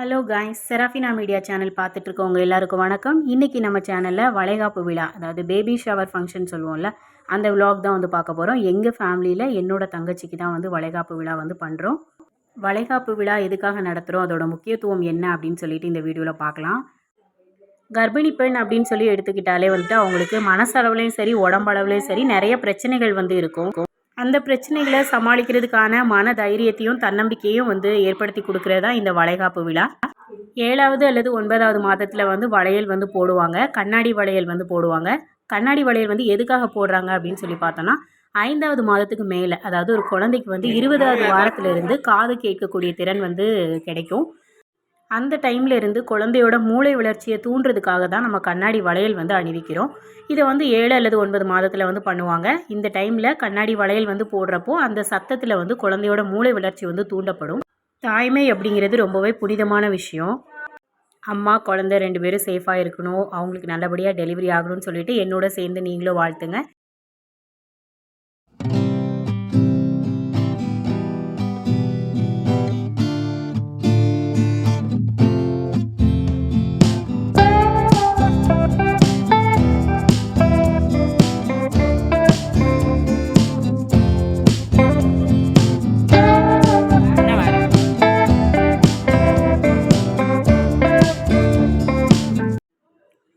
Hello guys Serafina media channel பார்த்துட்ருக்கவங்க எல்லாருக்கும் வணக்கம். இன்றைக்கி நம்ம சேனலில் வளைகாப்பு விழா அதாவது பேபி ஷவர் ஃபங்க்ஷன் சொல்லுவோம்ல அந்த vlog தான் வந்து பார்க்க போகிறோம் எங்கள் ஃபேமிலியில் என்னோட தங்கச்சிக்கு தான் வந்து வளைகாப்பு விழா வந்து பண்ணுறோம் வளைகாப்பு விழா எதுக்காக நடத்துகிறோம் அதோட முக்கியத்துவம் என்ன அப்படின்னு சொல்லிட்டு இந்த வீடியோவில் பார்க்கலாம். கர்ப்பிணி பெண் அப்படின்னு சொல்லி எடுத்துக்கிட்டாலே வந்துட்டு அவங்களுக்கு மனசளவுலேயும் சரி உடம்பளவுலேயும் சரி நிறைய பிரச்சனைகள் வந்து இருக்கும். அந்த பிரச்சனைகளை சமாளிக்கிறதுக்கான மன தைரியத்தையும் தன்னம்பிக்கையும் வந்து ஏற்படுத்தி கொடுக்கறது தான் இந்த வளைகாப்பு விழா. ஏழாவது அல்லது ஒன்பதாவது மாதத்தில் வந்து வளையல் வந்து போடுவாங்க. கண்ணாடி வளையல் வந்து போடுவாங்க. கண்ணாடி வளையல் வந்து எதுக்காக போடுறாங்க அப்படின்னு சொல்லி பார்த்தோன்னா ஐந்தாவது மாதத்துக்கு மேலே அதாவது ஒரு குழந்தைக்கு வந்து இருபதாவது வாரத்திலிருந்து காது கேட்கக்கூடிய திறன் வந்து கிடைக்கும். அந்த டைம்ல இருந்து குழந்தையோட மூளை வளர்ச்சியை தூண்டுறதுக்காக தான் நம்ம கண்ணாடி வளையல் வந்து அணிவிக்கிறோம். இதை வந்து ஏழு அல்லது ஒன்பது மாதத்தில் வந்து பண்ணுவாங்க. இந்த டைமில் கண்ணாடி வளையல் வந்து போடுறப்போ அந்த சத்தத்தில் வந்து குழந்தையோட மூளை வளர்ச்சி வந்து தூண்டப்படும். தாய்மை அப்படிங்கிறது ரொம்பவே புனிதமான விஷயம். அம்மா குழந்தை ரெண்டு பேரும் சேஃபாக இருக்கணும். அவங்களுக்கு நல்லபடியாக டெலிவரி ஆகணும்னு சொல்லிட்டு என்னோட சேர்ந்து நீங்களும் வாழ்த்துங்க.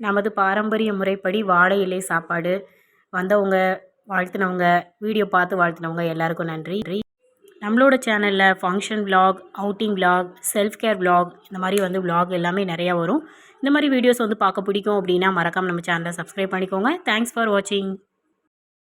நமது பாரம்பரிய முறைப்படி வாழை இலை சாப்பாடு. வந்தவங்க வாழ்த்துனவங்க வீடியோ பார்த்து வாழ்த்துனவங்க எல்லாருக்கும் நன்றி. நம்மளோட சேனலில் function vlog outing vlog self care vlog இந்த மாதிரி வந்து விலாக் எல்லாமே நிறையா வரும். இந்த மாதிரி வீடியோஸ் வந்து பார்க்க பிடிக்கும் அப்படின்னா மறக்காம நம்ம சேனலை சப்ஸ்கிரைப் பண்ணிக்கோங்க. தேங்க்ஸ் ஃபார் வாட்சிங்